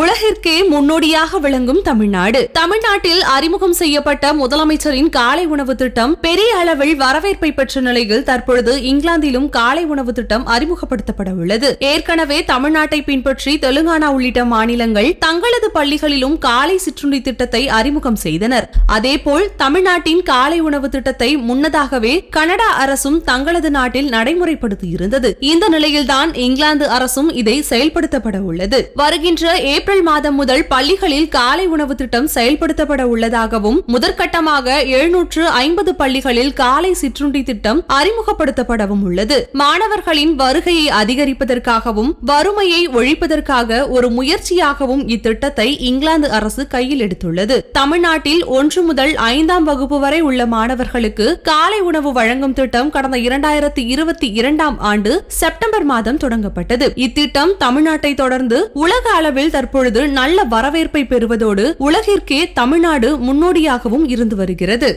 உலகிற்கே முன்னோடியாக விளங்கும் தமிழ்நாடு. தமிழ்நாட்டில் அறிமுகம் செய்யப்பட்ட முதலமைச்சரின் காலை உணவு திட்டம் பெரிய அளவில் வரவேற்பை பெற்ற நிலையில் தற்பொழுது இங்கிலாந்திலும் காலை உணவு திட்டம் அறிமுகப்படுத்தப்பட உள்ளது. ஏற்கனவே தமிழ்நாட்டை பின்பற்றி தெலுங்கானா உள்ளிட்ட மாநிலங்கள் தங்களது பள்ளிகளிலும் காலை சிற்றுண்டி திட்டத்தை அறிமுகம் செய்தனர். அதேபோல் தமிழ்நாட்டின் காலை உணவு திட்டத்தை முன்னதாகவே கனடா அரசும் தங்களது நாட்டில் நடைமுறைப்படுத்தியிருந்தது. இந்த நிலையில்தான் இங்கிலாந்து அரசும் இதை செயல்படுத்தப்பட உள்ளது. வருகின்ற ஏப்ரல் மாதம் முதல் பள்ளிகளில் காலை உணவு திட்டம் செயல்படுத்தப்பட உள்ளதாகவும் முதற்கட்டமாக எழுநூற்று ஐம்பது பள்ளிகளில் காலை சிற்றுண்டி திட்டம் அறிமுகப்படுத்தப்படவும் உள்ளது. மாணவர்களின் வருகையை அதிகரிப்பதற்காகவும் வறுமையை ஒழிப்பதற்காக ஒரு முயற்சியாகவும் இத்திட்டத்தை இங்கிலாந்து அரசு கையில் எடுத்துள்ளது. தமிழ்நாட்டில் ஒன்று முதல் ஐந்தாம் வகுப்பு வரை உள்ள மாணவர்களுக்கு காலை உணவு வழங்கும் திட்டம் கடந்த இரண்டாயிரத்தி இருபத்தி இரண்டாம் ஆண்டு செப்டம்பர் மாதம் தொடங்கப்பட்டது. இத்திட்டம் தமிழ்நாட்டை தொடர்ந்து உலக அளவில் தற்போது தற்பொழுது நல்ல வரவேற்பை பெறுவதோடு உலகிற்கே தமிழ்நாடு முன்னோடியாகவும் இருந்து வருகிறது.